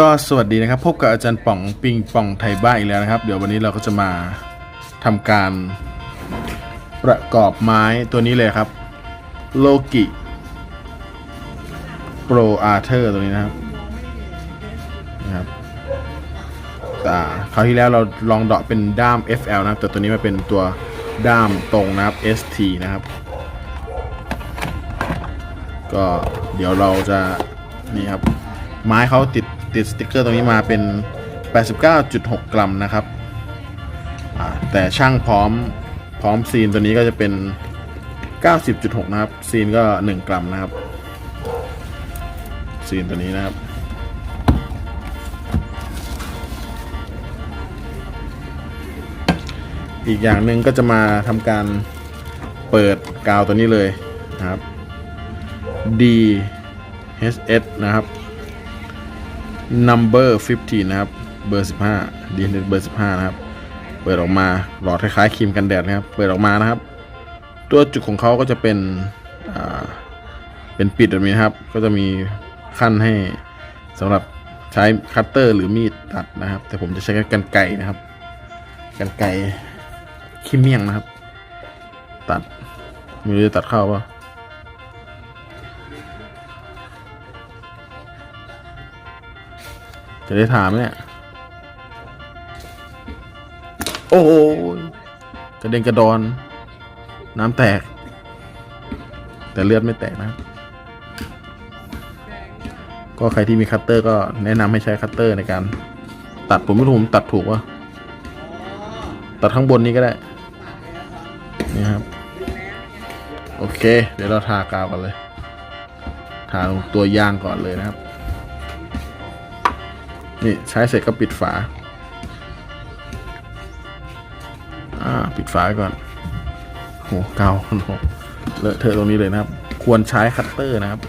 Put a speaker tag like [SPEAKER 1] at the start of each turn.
[SPEAKER 1] ก็สวัสดีนะครับ พบกับอาจารย์ป่องปิงป่องไทยบ้านอีกแล้วนะครับ เดี๋ยววันนี้เราก็จะมาทำการประกอบไม้ตัวนี้เลยครับโลกิโปรอาร์เธอร์ตัวนี้นะครับนะครับอ่าคราวที่แล้วเราลองเดาะเป็นด้าม FL นะครับ แต่ตัวนี้มาเป็นตัวด้ามตรงนะครับ ST นะครับ ก็เดี๋ยวเราจะนี่ครับ ไม้เขาติดติดสติกเกอร์ตรงนี้มาเป็น 89.6 กรัมนะครับแต่ช่างพร้อมพร้อมซีนตัวนี้ก็จะเป็น 90.6 นะครับ ซีนก็ 1 กรัมนะครับ ซีนตัวนี้นะครับอีกอย่างหนึ่งก็จะมาทำการเปิดกาวตัวนี้เลยนะครับ D HS นะครับ number 15 นะครับ เบอร์ 15 D HS เบอร์ 15 นะครับ เปิดออกมาหลอดคล้ายๆครีมกันแดดนะครับ เปิดออกมานะครับ ตัวจุดของเขาก็จะเป็นเป็นปิดแบบนี้นะครับ ก็จะมีขั้นให้สำหรับใช้คัตเตอร์หรือมีดตัดนะครับ แต่ผมจะใช้กันไกรนะครับ กันไกรขี้เมี่ยงนะครับ ตัดไมือจะตัดเข้าปะ จะได้ถามไหมเนี่ย โอ้โหกระเด็นกระดอน น้ำแตก แต่เลือดไม่แตกนะครับก็ใครที่มีคัตเตอร์ก็แนะนำให้ใช้คัตเตอร์ในการ ตัดผมไม่รู้ผมตัดถูกวะตัดข้างบนนี้ก็ได้ นี่ครับ โอเค เดี๋ยวเราทากาวกันเลย ทาลงตัวยางก่อนเลยนะครับ นี่ใช้เสร็จก็ปิดฝา อ่า ปิดฝาก่อนโหเกาโหเลอะเทอะตรงนี้เลยนะครับ ควรใช้คัตเตอร์นะครับ